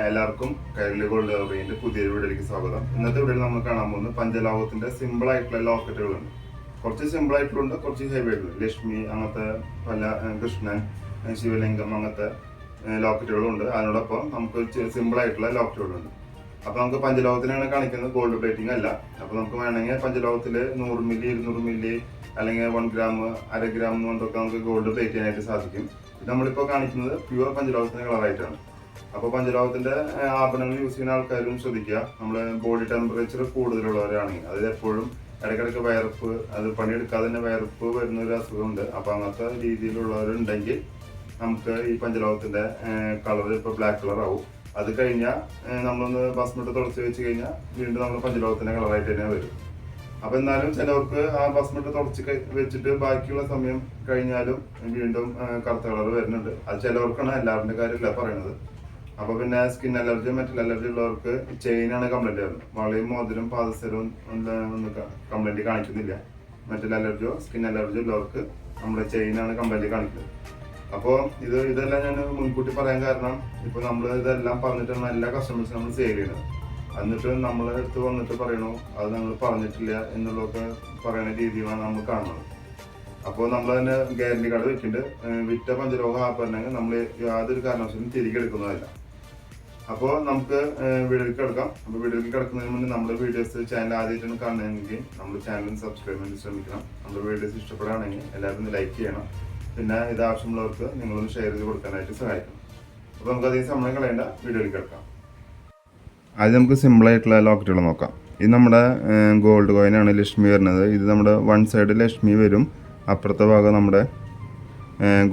എല്ലാവർക്കും കൈരളി ഗോൾഡ് ലോബിന്റെ പുതിയൊരു വീഡിയോയിലേക്ക് സ്വാഗതം. ഇന്നത്തെ വീഡിയോയിൽ നമ്മൾ കാണാൻ പോകുന്നത് പഞ്ചലോകത്തിന്റെ സിമ്പിൾ ആയിട്ടുള്ള ലോക്കറ്റുകളുണ്ട് കുറച്ച് സിമ്പിൾ ആയിട്ടുള്ളുണ്ട് കുറച്ച് ഹെവി ആയിട്ടുള്ള ലക്ഷ്മി അങ്ങനത്തെ പല കൃഷ്ണൻ ശിവലിംഗം അങ്ങനത്തെ ലോക്കറ്റുകളും ലോക്കറ്റുകളുണ്ട്. അതിനോടൊപ്പം നമുക്ക് സിമ്പിൾ ആയിട്ടുള്ള ലോക്കറ്റുകളുണ്ട്. അപ്പൊ നമുക്ക് പഞ്ചലോകത്തിനാണ് കാണിക്കുന്നത് ഗോൾഡ് പ്ലേറ്റിംഗ് അല്ല. അപ്പൊ നമുക്ക് വേണമെങ്കിൽ പഞ്ചലോകത്തിൽ നൂറ് മില്ലി ഇരുന്നൂറ് മില്ലി അല്ലെങ്കിൽ വൺ ഗ്രാം അര ഗ്രാം കൊണ്ടൊക്കെ നമുക്ക് ഗോൾഡ് പ്ലേറ്റ് ചെയ്യാനായിട്ട് സാധിക്കും. ഇത് നമ്മളിപ്പോൾ കാണിക്കുന്നത് പ്യുവർ പഞ്ചലോകത്തിന്റെ കളറായിട്ടാണ് അപ്പോൾ പഞ്ചലോകത്തിന്റെ ഏഹ്, ആഭരണങ്ങൾ യൂസ് ചെയ്യുന്ന ആൾക്കാരും ശ്രദ്ധിക്കുക. നമ്മുടെ ബോഡി ടെമ്പറേച്ചർ കൂടുതലുള്ളവരാണെങ്കിൽ അത് എപ്പോഴും ഇടയ്ക്കിടയ്ക്ക് വയർപ്പ് അത് പണിയെടുക്കാതെ തന്നെ വയർപ്പ് വരുന്ന ഒരു അസുഖമുണ്ട്. അപ്പോൾ അങ്ങനത്തെ രീതിയിലുള്ളവരുണ്ടെങ്കിൽ നമുക്ക് ഈ പഞ്ചലോകത്തിന്റെ കളർ ഇപ്പോൾ ബ്ലാക്ക് കളർ ആവും. അത് കഴിഞ്ഞാൽ നമ്മളൊന്ന് ഭസ്മിട്ട് തുടച്ച് വെച്ച് കഴിഞ്ഞാൽ വീണ്ടും നമ്മൾ പഞ്ചലോകത്തിന്റെ കളറായിട്ട് തന്നെ വരും. അപ്പൊ എന്നാലും ചിലവർക്ക് ആ ഭസ്മിട്ട് തുടച്ച് വെച്ചിട്ട് ബാക്കിയുള്ള സമയം കഴിഞ്ഞാലും വീണ്ടും കറുത്ത കളർ വരുന്നുണ്ട്. അത് ചിലവർക്കാണ് എല്ലാവരുടെ കാര്യമില്ല പറയണത് അപ്പൊ പിന്നെ സ്കിൻ അലർജി മെറ്റൽ അലർജി ഉള്ളവർക്ക് ആണ് കംപ്ലൈന്റ് വരുന്നത്. വളയും മോതിരം പാദസരവും ഒന്നും കംപ്ലൈന്റ് കാണിക്കുന്നില്ല. മെറ്റൽ അലർജിയോ സ്കിൻ അലർജി ഉള്ളവർക്ക് നമ്മുടെ ചെയിൻ ആണ് കംപ്ലൈന്റ് കാണിക്കുന്നത്. അപ്പോൾ ഇത് ഇതെല്ലാം ഞാൻ മുൻകൂട്ടി പറയാൻ കാരണം ഇപ്പൊ നമ്മൾ ഇതെല്ലാം പറഞ്ഞിട്ടാണ് എല്ലാ കസ്റ്റമേഴ്സും നമ്മൾ സേവ് ചെയ്യുന്നത്. എന്നിട്ട് നമ്മളെ അടുത്ത് വന്നിട്ട് പറയണു അത് നമ്മൾ പറഞ്ഞിട്ടില്ല എന്നുള്ളതൊക്കെ പറയുന്ന രീതിയിലാണ് നമ്മൾ കാണുന്നത്. അപ്പോൾ നമ്മൾ തന്നെ ഗ്യാരണ്ടി കാർഡ് വെക്കുന്നുണ്ട് വിറ്റ വിറ്റ ആപ്പ് ആഭരണങ്ങൾ നമ്മൾ യാതൊരു കാരണവശാലും തിരികെ എടുക്കുന്നതല്ല. അപ്പോൾ നമുക്ക് വീഡിയോയ്ക്ക് കിടക്കാം. അപ്പോൾ വീഡിയോയിൽ കിടക്കുന്നതിന് മുന്നേ നമ്മുടെ വീഡിയോസ് ചാനൽ ആദ്യമായിട്ടാണ് കാണുന്നതെങ്കിൽ നമ്മൾ ചാനൽ സബ്സ്ക്രൈബ് ചെയ്യാൻ ശ്രമിക്കണം. നമ്മുടെ വീഡിയോസ് ഇഷ്ടപ്പെടുകയാണെങ്കിൽ എല്ലാവരും ലൈക്ക് ചെയ്യണം. പിന്നെ ഇത് ആവശ്യമുള്ളവർക്ക് നിങ്ങളൊന്ന് ഷെയർ ചെയ്ത് കൊടുക്കാനായിട്ട് സഹായിക്കണം. അപ്പോൾ നമുക്ക് അധികം സമയം കളയേണ്ട വീഡിയോയിൽ കിടക്കാം. ആദ്യം നമുക്ക് സിമ്പിളായിട്ടുള്ള ലോക്കറ്റുകൾ നോക്കാം. ഇത് നമ്മുടെ ഗോൾഡ് കോയിനാണ് ലക്ഷ്മി വരുന്നത്. ഇത് നമ്മുടെ വൺ സൈഡ് ലക്ഷ്മി വരും. അപ്പുറത്തെ ഭാഗം നമ്മുടെ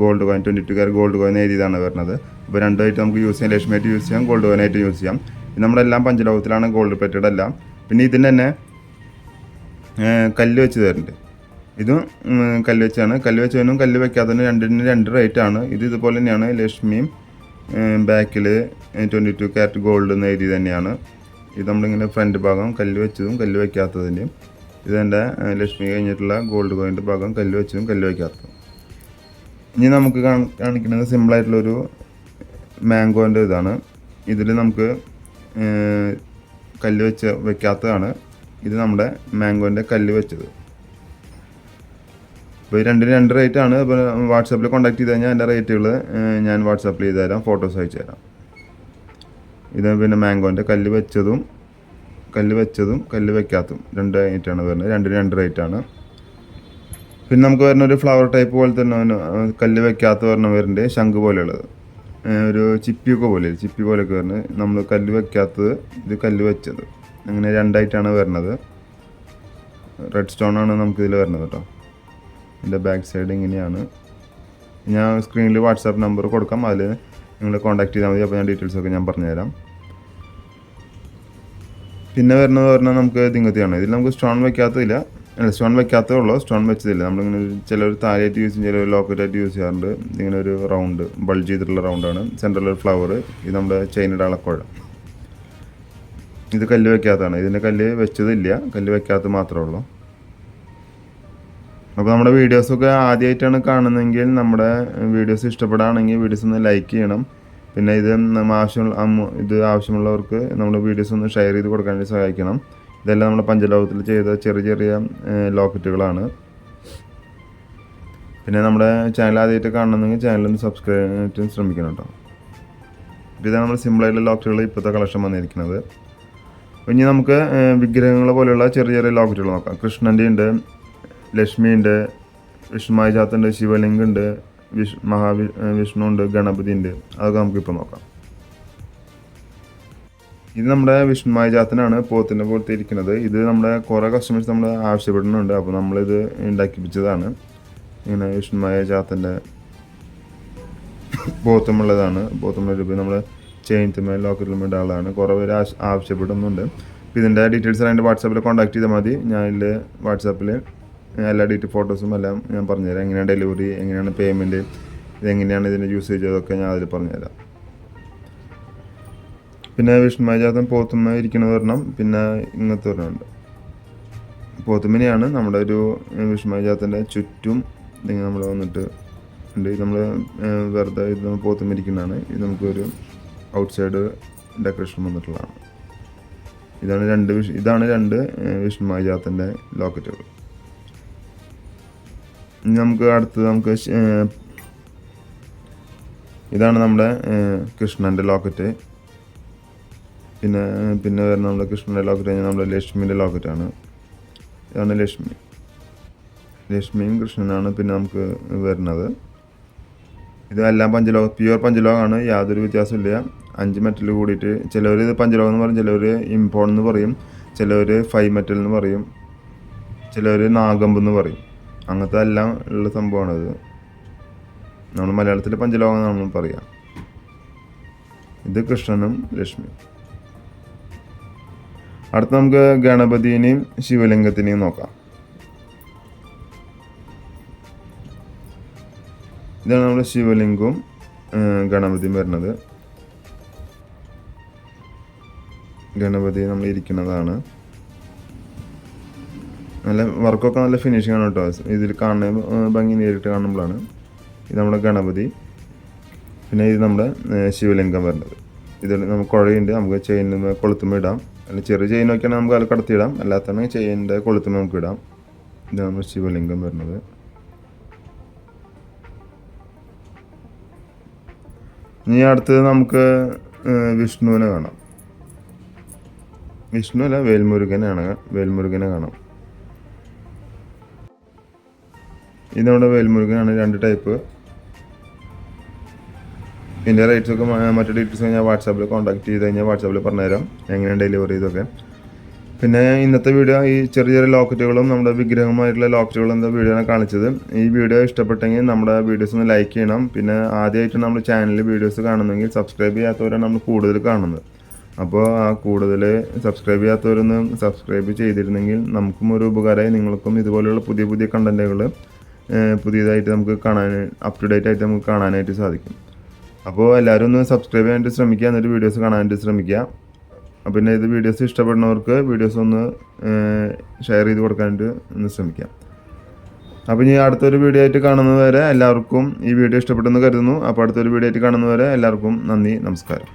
ഗോൾഡ് കോയിൻ ട്വന്റി ടു കയർ ഗോൾഡ് കോയിൻ എഴുതിയതാണ് വരുന്നത്. അപ്പോൾ രണ്ടായിട്ട് നമുക്ക് യൂസ് ചെയ്യാം. ലക്ഷ്മിയായിട്ട് യൂസ് ചെയ്യാം ഗോൾഡ് കോയിനായിട്ട് യൂസ് ചെയ്യാം. നമ്മളെല്ലാം പഞ്ചലോകത്തിലാണ് ഗോൾഡ് എല്ലാം. പിന്നെ ഇതിന് തന്നെ കല്ല് വെച്ച് തരുന്നുണ്ട്. ഇതും കല്ല് വെച്ചാണ്. കല്ല് വെച്ചതിനും കല്ല് വെക്കാത്തതിനും രണ്ടിനും രണ്ട് റേറ്റ് ആണ്. ഇത് ഇതുപോലെ തന്നെയാണ് ലക്ഷ്മിയും ബാക്കിൽ ട്വന്റി ടു ക്യാരറ്റ് ഗോൾഡ് എന്ന് എഴുതി തന്നെയാണ്. ഇത് നമ്മളിങ്ങനെ ഫ്രണ്ട് ഭാഗം കല്ല് വെച്ചതും കല്ല് വെക്കാത്തതിന്റെയും ഇതെന്റെ ലക്ഷ്മി കഴിഞ്ഞിട്ടുള്ള ഗോൾഡ് കോയിന്റെ ഭാഗം കല്ല് വെച്ചതും കല്ല് വെക്കാത്തതും. ഇനി നമുക്ക് കാണ- കാണിക്കുന്നത് സിമ്പിളായിട്ടുള്ളൊരു മാംഗോന്റെ ഇതാണ്. ഇതിൽ നമുക്ക് കല്ല് വെച്ച് വെക്കാത്തതാണ്. ഇത് നമ്മുടെ മാംഗോന്റെ കല്ല് വെച്ചത്. അപ്പോൾ രണ്ടിന് രണ്ട് റേറ്റ് ആണ്. അപ്പോൾ വാട്സാപ്പിൽ കോൺടാക്ട് ചെയ്ത് കഴിഞ്ഞാൽ എന്റെ റേറ്റുകൾ ഞാൻ വാട്സാപ്പിൽ ചെയ്ത് തരാം ഫോട്ടോസ് അയച്ചു തരാം. ഇത് പിന്നെ മാംഗോന്റെ കല്ല് വെച്ചതും കല്ല് വെച്ചതും കല്ല് വെക്കാത്തതും. രണ്ട് റേറ്റാണ് വരുന്നത്. രണ്ടിന് രണ്ട് റേറ്റ് ആണ്. പിന്നെ നമുക്ക് വരുന്ന ഒരു ഫ്ലവർ ടൈപ്പ് പോലെ തന്നെ കല്ല് വെക്കാത്ത വരണം വരുന്നുണ്ട്. ശംഖ് പോലെയുള്ളത്. ഒരു ചിപ്പിയൊക്കെ പോലെ ചിപ്പി പോലെയൊക്കെ വരുന്നത്. നമ്മൾ കല്ല് വെക്കാത്തത് ഇത് കല്ല് വെച്ചത്. അങ്ങനെ രണ്ടായിട്ടാണ് വരുന്നത്. റെഡ് സ്റ്റോൺ ആണ് നമുക്ക് ഇതിൽ വരുന്നത് കേട്ടോ. ഇതിന്റെ ബാക്ക് സൈഡ് ഇങ്ങനെയാണ്. ഞാൻ സ്ക്രീനിൽ വാട്സാപ്പ് നമ്പർ കൊടുക്കാം. അതിൽ നിങ്ങൾ കോൺടാക്ട് ചെയ്താൽ മതി. അപ്പോൾ ഞാൻ ഡീറ്റെയിൽസ് ഒക്കെ ഞാൻ പറഞ്ഞുതരാം. പിന്നെ വരുന്നത് പറഞ്ഞാൽ നമുക്ക് തിങ്ങത്തിയാണ് ഇതിൽ നമുക്ക് സ്റ്റോൺ വെക്കാത്തതില്ല. അല്ല സ്റ്റോൺ വെക്കാത്തേ ഉള്ളൂ. സ്റ്റോൺ വെച്ചതില്ല. നമ്മളിങ്ങനെ ചിലർ താലിയായിട്ട് യൂസ് ചെയ്യും ചിലർ ലോക്കറ്റായിട്ട് യൂസ് ചെയ്യാറുണ്ട്. ഇങ്ങനെ ഒരു റൗണ്ട് ബൾജ് ചെയ്തിട്ടുള്ള റൗണ്ടാണ് സെൻട്രൽ ഒരു ഫ്ലവർ ഇത് നമ്മുടെ ചൈനയുടെ അളക്കുഴ ഇത് കല്ല് വെക്കാത്തതാണ്. ഇതിന്റെ കല്ല് വെച്ചതില്ല. കല്ല് വെക്കാത്ത മാത്രമേ ഉള്ളൂ. അപ്പോൾ നമ്മുടെ വീഡിയോസൊക്കെ ആദ്യമായിട്ടാണ് കാണുന്നതെങ്കിൽ നമ്മുടെ വീഡിയോസ് ഇഷ്ടപ്പെടുകയാണെങ്കിൽ വീഡിയോസ് ഒന്ന് ലൈക്ക് ചെയ്യണം. പിന്നെ ഇത് ആവശ്യമുള്ള ഇത് ആവശ്യമുള്ളവർക്ക് നമ്മുടെ വീഡിയോസ് ഒന്ന് ഷെയർ ചെയ്ത് കൊടുക്കാനായിട്ട് സഹായിക്കണം. ഇതെല്ലാം നമ്മുടെ പഞ്ചലോകത്തിൽ ചെയ്ത ചെറിയ ചെറിയ ലോക്കറ്റുകളാണ്. പിന്നെ നമ്മുടെ ചാനൽ ആദ്യമായിട്ട് കാണണമെങ്കിൽ ചാനൽ ഒന്ന് സബ്സ്ക്രൈബ് ചെയ്യാൻ ശ്രമിക്കണം കേട്ടോ. ഇതാണ് നമ്മുടെ സിമ്പിളായിട്ടുള്ള ലോക്കറ്റുകൾ ഇപ്പോഴത്തെ കളക്ഷൻ വന്നിരിക്കുന്നത്. ഇനി നമുക്ക് വിഗ്രഹങ്ങളെ പോലെയുള്ള ചെറിയ ചെറിയ ലോക്കറ്റുകൾ നോക്കാം. കൃഷ്ണന്റെ ഉണ്ട് ലക്ഷ്മി ഉണ്ട് വിഷ്ണുമായ ചാത്തുണ്ട് ശിവലിംഗുണ്ട് വിഷ് മഹാവി വിഷ്ണു ഉണ്ട് ഗണപതി ഉണ്ട്. അതൊക്കെ നമുക്കിപ്പോൾ നോക്കാം. ഇത് നമ്മുടെ വിഷ്ണുമായ ജാത്തിനാണ് പോത്തിന്റെ പോലത്തെ ഇരിക്കുന്നത്. ഇത് നമ്മുടെ കുറേ കസ്റ്റമേഴ്സ് നമ്മൾ ആവശ്യപ്പെടുന്നുണ്ട്. അപ്പോൾ നമ്മളിത് ഉണ്ടാക്കിപ്പിച്ചതാണ്. ഇങ്ങനെ വിഷ്ണുമായ ജാത്തിന്റെ ബോത്തമുള്ളതാണ് ബോത്തമുള്ള രൂപ നമ്മൾ ചെയിൻത്തുമേ ലോക്കറ്റിലും ആളാണ്. കുറേ പേര് ആവശ്യപ്പെടുന്നുണ്ട്. അപ്പോൾ ഇതിന്റെ ഡീറ്റെയിൽസ് അതിന്റെ വാട്സാപ്പിൽ കോൺടാക്ട് ചെയ്താൽ മതി. ഞാൻ ഇതിൽ വാട്സാപ്പിൽ എല്ലാ ഡീറ്റെയിൽ ഫോട്ടോസും എല്ലാം ഞാൻ പറഞ്ഞുതരാം. എങ്ങനെയാണ് ഡെലിവറി എങ്ങനെയാണ് പേയ്മെന്റ് ഇതെങ്ങനെയാണ് ഇതിന്റെ യൂസേജ് അതൊക്കെ ഞാൻ അതിൽ പറഞ്ഞുതരാം. പിന്നെ വിഷ്ണുമായ ജാതം പോത്തുമ്മ ഇരിക്കുന്നത് ഒരെണ്ണം പിന്നെ ഇങ്ങനത്തെ ഒരെണ്ണമുണ്ട്. പോത്തുമ്മനെയാണ് നമ്മുടെ ഒരു വിഷ്ണുമായ ജാതത്തിന്റെ ചുറ്റും ഇതിങ്ങനെ നമ്മൾ വന്നിട്ട് ഉണ്ട്. നമ്മൾ വെറുതെ ഇത് നമ്മൾ പോത്തുമ്മ ഇരിക്കുന്നതാണ്. ഇത് നമുക്കൊരു ഔട്ട് സൈഡ് ഡെക്കറേഷൻ വന്നിട്ടുള്ളതാണ്. ഇതാണ് രണ്ട് വിഷ് ഇതാണ് രണ്ട് ഏഹ്, വിഷ്ണുമായ ജാത്തന്റെ ലോക്കറ്റുകൾ നമുക്ക് അടുത്തത് നമുക്ക് ഇതാണ് നമ്മുടെ കൃഷ്ണന്റെ ലോക്കറ്റ്. പിന്നെ പിന്നെ വരുന്ന നമ്മുടെ കൃഷ്ണന്റെ ലോക്കറ്റ് കഴിഞ്ഞാൽ നമ്മുടെ ലക്ഷ്മിന്റെ ലോക്കറ്റാണ് ഇതാണ് ലക്ഷ്മി. ലക്ഷ്മിയും കൃഷ്ണനാണ് പിന്നെ നമുക്ക് വരുന്നത്. ഇതെല്ലാം പഞ്ചലോക പ്യുവർ പഞ്ചലോകമാണ് യാതൊരു വ്യത്യാസമില്ല അഞ്ച് മെറ്റൽ കൂടിയിട്ട് ചിലവർ ഇത് പഞ്ചലോകം എന്ന് പറയും ചിലവർ ഇമ്പോൺ എന്ന് പറയും ചിലവർ ഫൈവ് മെറ്റൽ എന്ന് പറയും ചിലവർ നാഗമ്പ് എന്ന് പറയും. അങ്ങനത്തെ എല്ലാം ഉള്ള സംഭവമാണിത് നമ്മൾ മലയാളത്തിൽ പഞ്ചലോകം നമ്മൾ പറയുക ഇത് കൃഷ്ണനും ലക്ഷ്മിയും. അടുത്ത നമുക്ക് ഗണപതിനെയും ശിവലിംഗത്തിനെയും നോക്കാം. ഇതാണ് നമ്മുടെ ശിവലിംഗവും ഗണപതിയും വരുന്നത്. ഗണപതി നമ്മൾ ഇരിക്കുന്നതാണ്. നല്ല വർക്കൊക്കെ നല്ല ഫിനിഷിംഗ് ആണ് കേട്ടോ. ഇതിൽ കാണുന്ന ഭംഗി നേരിട്ട് കാണുമ്പോഴാണ് ഇത് നമ്മുടെ ഗണപതി പിന്നെ ഇത് നമ്മുടെ ശിവലിംഗം വരുന്നത്. ഇതിൽ നമുക്ക് കുഴയുണ്ട്. നമുക്ക് ചെയിൻ കൊളുത്തുമ്പോൾ ഇടാം. അല്ല ചെറിയ ചെയിൻ ഒക്കെയാണെങ്കിൽ നമുക്ക് അത് കടത്തിയിടാം അല്ലാത്തതാണ് ചെയിനിന്റെ കൊളുത്തുമ്പോൾ നമുക്ക് ഇടാം. ഇതാണ് ശിവലിംഗം വരുന്നത്. ഇനി അടുത്തത് നമുക്ക് വിഷ്ണുവിനെ കാണാം. വിഷ്ണു അല്ല വേൽമുരുകനാണ് വേൽമുരുകനെ കാണാം. ഇത് നമ്മുടെ വേൽമുരുകനാണ് രണ്ട് ടൈപ്പ്. ഇതിന്റെ റേറ്റ്സ് ഒക്കെ മ- മറ്റു ഡീറ്റെയിൽസ് ഞാൻ വാട്സാപ്പിൽ കോൺടാക്ട് ചെയ്ത് കഴിഞ്ഞാൽ വാട്സാപ്പിൽ പറഞ്ഞുതരാം. എങ്ങനെയാണ് ഡെലിവറി ചെയ്തൊക്കെ പിന്നെ ഇന്നത്തെ വീഡിയോ ഈ ചെറിയ ചെറിയ ലോക്കറ്റുകളും നമ്മുടെ വിഗ്രഹമായിട്ടുള്ള ലോക്കറ്റുകളും എന്താ വീഡിയോ ആണ് കാണിച്ചത്. ഈ വീഡിയോ ഇഷ്ടപ്പെട്ടെങ്കിൽ നമ്മുടെ വീഡിയോസ് ഒന്ന് ലൈക്ക് ചെയ്യണം. പിന്നെ ആദ്യമായിട്ട് നമ്മൾ ചാനലിൽ വീഡിയോസ് കാണുന്നെങ്കിൽ സബ്സ്ക്രൈബ് ചെയ്യാത്തവരാണ് നമ്മൾ കൂടുതൽ കാണുന്നത്. അപ്പോൾ ആ കൂടുതൽ സബ്സ്ക്രൈബ് ചെയ്യാത്തവരൊന്ന് സബ്സ്ക്രൈബ് ചെയ്തിരുന്നെങ്കിൽ നമുക്കും ഒരു ഉപകാരമായി നിങ്ങൾക്കും ഇതുപോലെയുള്ള പുതിയ പുതിയ കണ്ടന്റുകൾ പുതിയതായിട്ട് നമുക്ക് കാണാൻ അപ് ടു ഡേറ്റ് ആയിട്ട് നമുക്ക് കാണാനായിട്ട് സാധിക്കും. അപ്പോൾ എല്ലാവരും ഒന്ന് സബ്സ്ക്രൈബ് ചെയ്യാനായിട്ട് ശ്രമിക്കുക. എന്നിട്ട് വീഡിയോസ് കാണാനായിട്ട് ശ്രമിക്കുക. പിന്നെ ഇത് വീഡിയോസ് ഇഷ്ടപ്പെടുന്നവർക്ക് വീഡിയോസ് ഒന്ന് ഷെയർ ചെയ്ത് കൊടുക്കാനായിട്ട് ഒന്ന് ശ്രമിക്കാം അപ്പോൾ ഇനി അടുത്തൊരു വീഡിയോ ആയിട്ട് കാണുന്നതുവരെ എല്ലാവർക്കും ഈ വീഡിയോ ഇഷ്ടപ്പെട്ടെന്ന് കരുതുന്നു. അപ്പോൾ അടുത്തൊരു വീഡിയോ ആയിട്ട് കാണുന്നതുവരെ എല്ലാവർക്കും നന്ദി നമസ്കാരം.